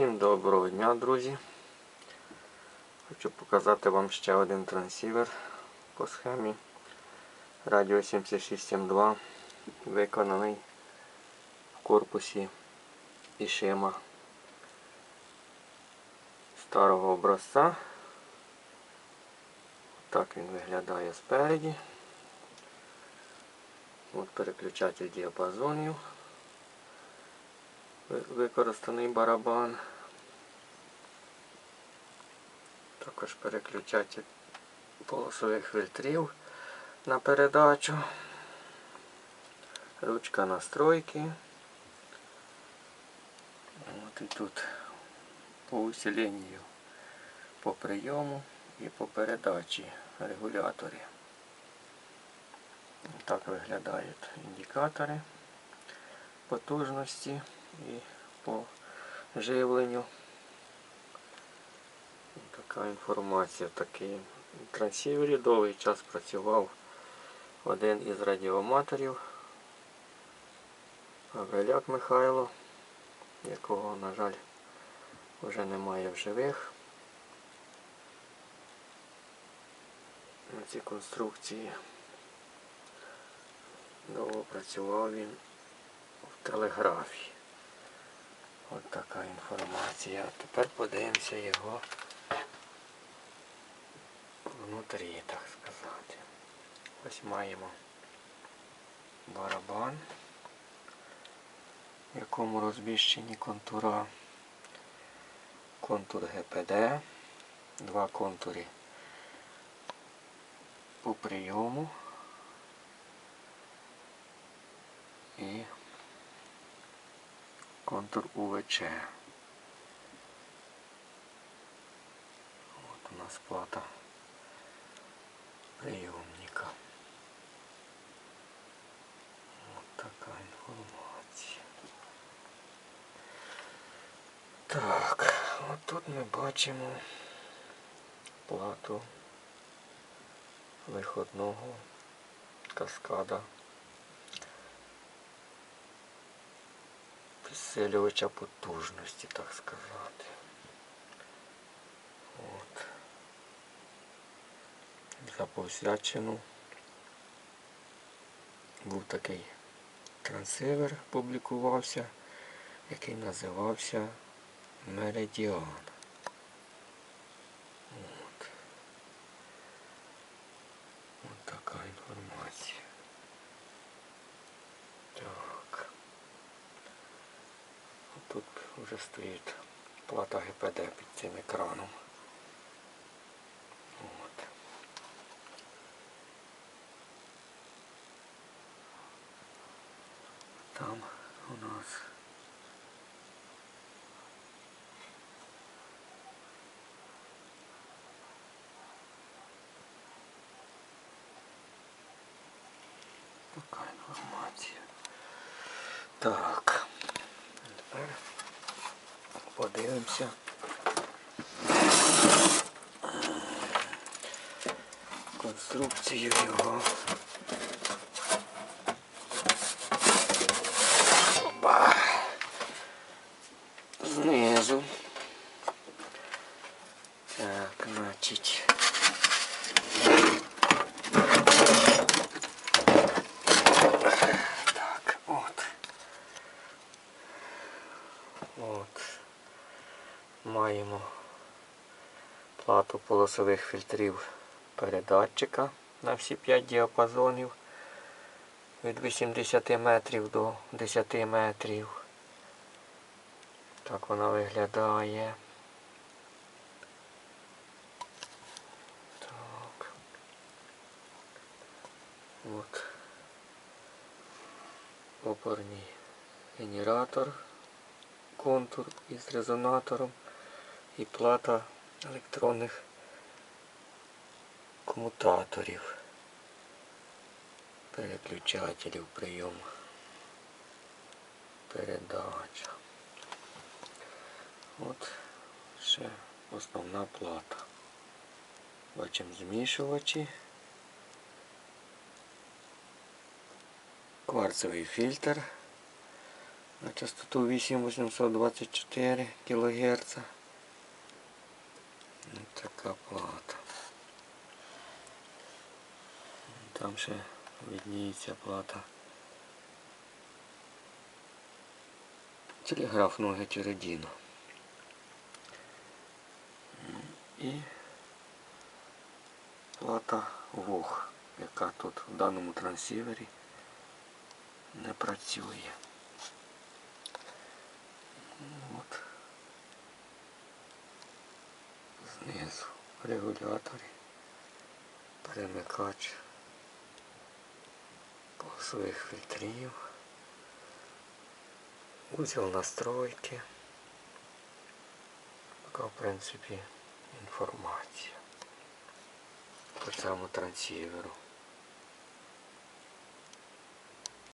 Всім доброго дня, друзі. Хочу показати вам ще один трансівер по схемі Радіо 7672, виконаний в корпусі Ішима старого образця. Так він виглядає спереді. От переключатель діапазонів. Ви- Використаний барабан. Також переключатель полосових фільтрів на передачу. Ручка настройки. От і тут по усиленню, по прийому і по передачі регулятори. Так виглядають індикатори потужності і по живленню. Така інформація. Такий трансівері довгий час працював один із радіоматорів Гавриляк Михайло, якого, на жаль, вже немає в живих. На цій конструкції довго працював він в телеграфі. От така інформація. Тепер подивимося його внутрі, так сказати. Ось маємо барабан, в якому розміщені контура, контур ГПД, два контури по прийому і контур УВЧ. От у нас плата прийомника. От така інформація. Так, от тут ми бачимо плату виходного каскада підсилювача потужності, так сказати. От. За повсячину був такий трансивер, публікувався, який називався Меридіан. От. От така інформація. Так. Тут вже стоїть плата ГПД під цим екраном. От. Там у нас така інформація. Так. Подивимося. Конструкцію його. Оба. Знизу. Так, значить. Так, от. От. Маємо плату полосових фільтрів передатчика на всі 5 діапазонів від 80 метрів до 10 метрів. Так вона виглядає. Так. От. Опорний генератор контур із резонатором і плата електронних комутаторів, переключателів прийом, передача. От ще основна плата. Бачимо змішувачі, кварцевий фільтр На частоту 8824 кГц. Така плата. Там ще видніється плата. Телеграфного гетеродіну. І плата ВОГ, яка тут в даному трансівері не працює. От. Знизу регуляторі, перемикач полосових фільтрів, узіл настройки. Така в принципі інформація по цьому трансіверу.